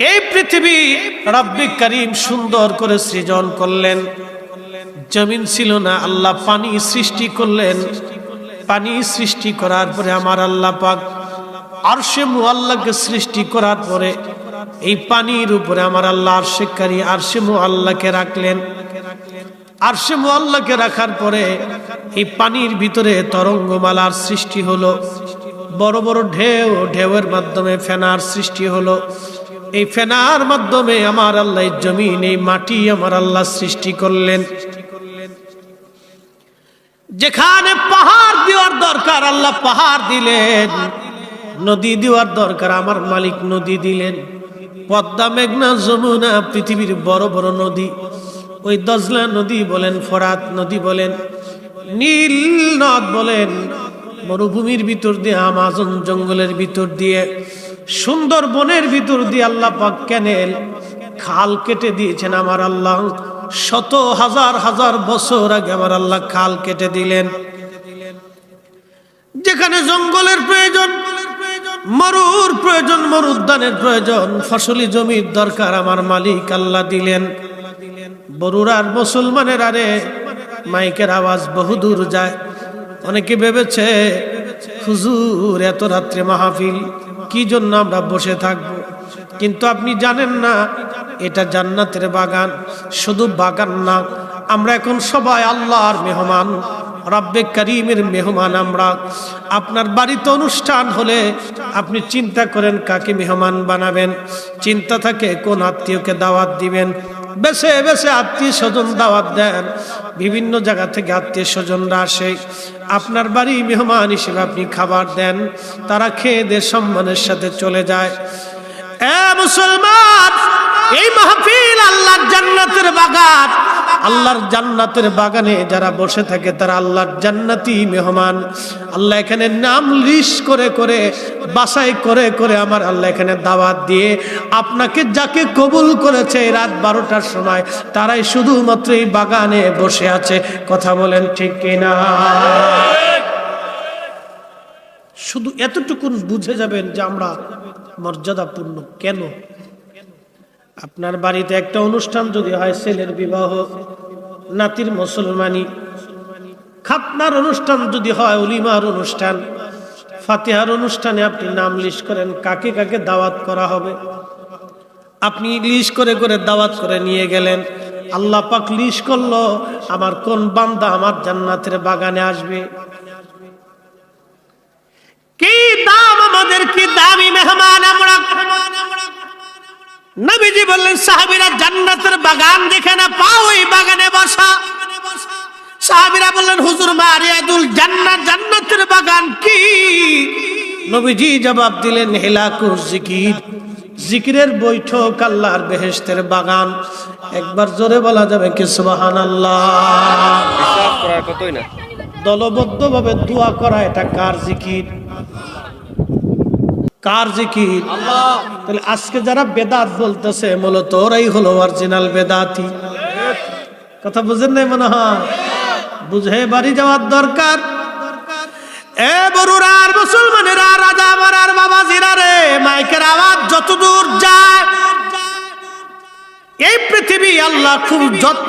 এই পৃথিবী রব্বি করিম সুন্দর করে সৃজন করলেন। জমিন ছিল না, আল্লাহ পানি সৃষ্টি করলেন। পানি সৃষ্টি করার পরে আমার আল্লাহ পাক আরশে মুআল্লাহকে সৃষ্টি করার পরে এই পানির উপরে আমার আল্লাহ আরশেকারী আরশে মুআল্লাহকে রাখলেন। আরশে মুআল্লাহকে রাখার পরে এই পানির ভিতরে তরঙ্গমালার সৃষ্টি হলো। বড় বড় ঢেউ, ঢেউয়ের মাধ্যমে ফেনার সৃষ্টি হলো। এই ফেনার মাধ্যমে আমার আল্লাহ জমিন, এই মাটি আমার আল্লাহ সৃষ্টি করলেন। যেখানে পাহাড় দেওয়ার দরকার, আল্লাহ পাহাড় দিলেন। নদী দেওয়ার দরকার, আমার মালিক নদী দিলেন। পদ্মা, মেঘনা, যমুনা, পৃথিবীর বড় বড় নদী। ওই দজলা নদী বলেন, ফরাত নদী বলেন, নীল নদ বলেন, মরুভূমির ভিতর দিয়ে, আমাজন জঙ্গলের ভিতর দিয়ে। সুন্দর বনের ভিতর দিয়ে আল্লাহ পাক ক্যানেল খাল কেটে দিয়েছেন আমার আল্লাহ। শত হাজার হাজার বছর আগে আমার আল্লাহ খাল কেটে দিলেন। যেখানে জঙ্গলের প্রয়োজন, মরুর প্রয়োজন মরুদ্যানের প্রয়োজন, ফসলি জমির দরকার আমার মালিক আল্লাহ দিলেন। বরুর আর মুসলমানের আরে মাইকের আওয়াজ বহুদূর যায়। অনেকে ভেবেছে, হুজুর, এত রাত্রে মাহফিল কি জন্য আমরা বসে থাকব? কিন্তু আপনি জানেন না, এটা জান্নাতের বাগান, শুধু বাগান না, আমরা এখন সবাই আল্লাহর মেহমান, রব্বে করিমের মেহমান আমরা। আপনার বাড়িতে অনুষ্ঠান হলে আপনি চিন্তা করেন কাকে মেহমান বানাবেন। চিন্তা থাকে কোন আত্মীয়কে দাওয়াত দিবেন। বেছে বেছে আত্মীয় স্বজন দাওয়াত দেন। বিভিন্ন জায়গা থেকে আত্মীয় স্বজনরা আসে। আপনার বাড়ি মেহমান হিসেবে আপনি খাবার দেন। তারা খেয়ে দে সম্মানের সাথে চলে যায়। এ মুসলমান, এই মাহফিল আল্লাহর জান্নাতের বাগান। আল্লাহর জান্নাতের বাগানে যারা বসে থাকে তারা আল্লাহর জান্নাতি মেহমান। আল্লাহ এখানে নাম লিস্ট করে করে বাসাই করে করে আমার আল্লাহ এখানে দাওয়াত দিয়ে আপনাকে যাকে কবুল করেছে রাত বারোটার সময়, তারাই শুধুমাত্র এই বাগানে বসে আছে। কথা বলেন ঠিক কিনা? শুধু এতটুকুন বুঝে যাবেন যে আমরা মর্যাদাপূর্ণ কেন? আপনার বাড়িতে একটা অনুষ্ঠান যদি হয়, ছেলের বিবাহ নাতির মুসলমানি। খাতনার অনুষ্ঠান যদি হয়, উলিমার অনুষ্ঠান। ফাতেহার অনুষ্ঠানে আপনি নাম লিস্ট করেন, কাকে কাকে দাওয়াত করা হবে। আপনি লিস্ট করে করে দাওয়াত করে নিয়ে গেলেন। আল্লাহ পাক লিস্ট করল, আমার কোন বান্দা আমার জান্নাতের বাগানে আসবে? কি দাম আমাদের, কি দামি মেহমান আমরা? নবীজি বললেন সাহাবিরা জান্নাতের বাগান দেখে না পাও ওই বাগানে বসা। সাহাবিরা বললেন হুজুর মারিয়াদুল জান্নাত জান্নাতের বাগান কি? নবীজি জবাব দিলেন হেলাকুর জিকির। জিকিরের বৈঠক আল্লাহর বেহেশতের বাগান। একবার জোরে বলা যাবে কি সুবহানাল্লাহ? দলবদ্ধভাবে দোয়া করা এটা কার জিকির? কার জিকির? তাহলে আজকে যারা বেদাত বলতেছে মূলত ওরাই হলো অরিজিনাল বেদাতি। কথা বুঝেন নাই মনে হয়? বুঝে বাড়ি যাওয়ার দরকার। এ বরুরার মুসলমানেরা রাজা মারার বাবা জিরা রে মাইকের আওয়াজ যতদূর যায় এই পৃথিবী আল্লাহ খুব যত্ন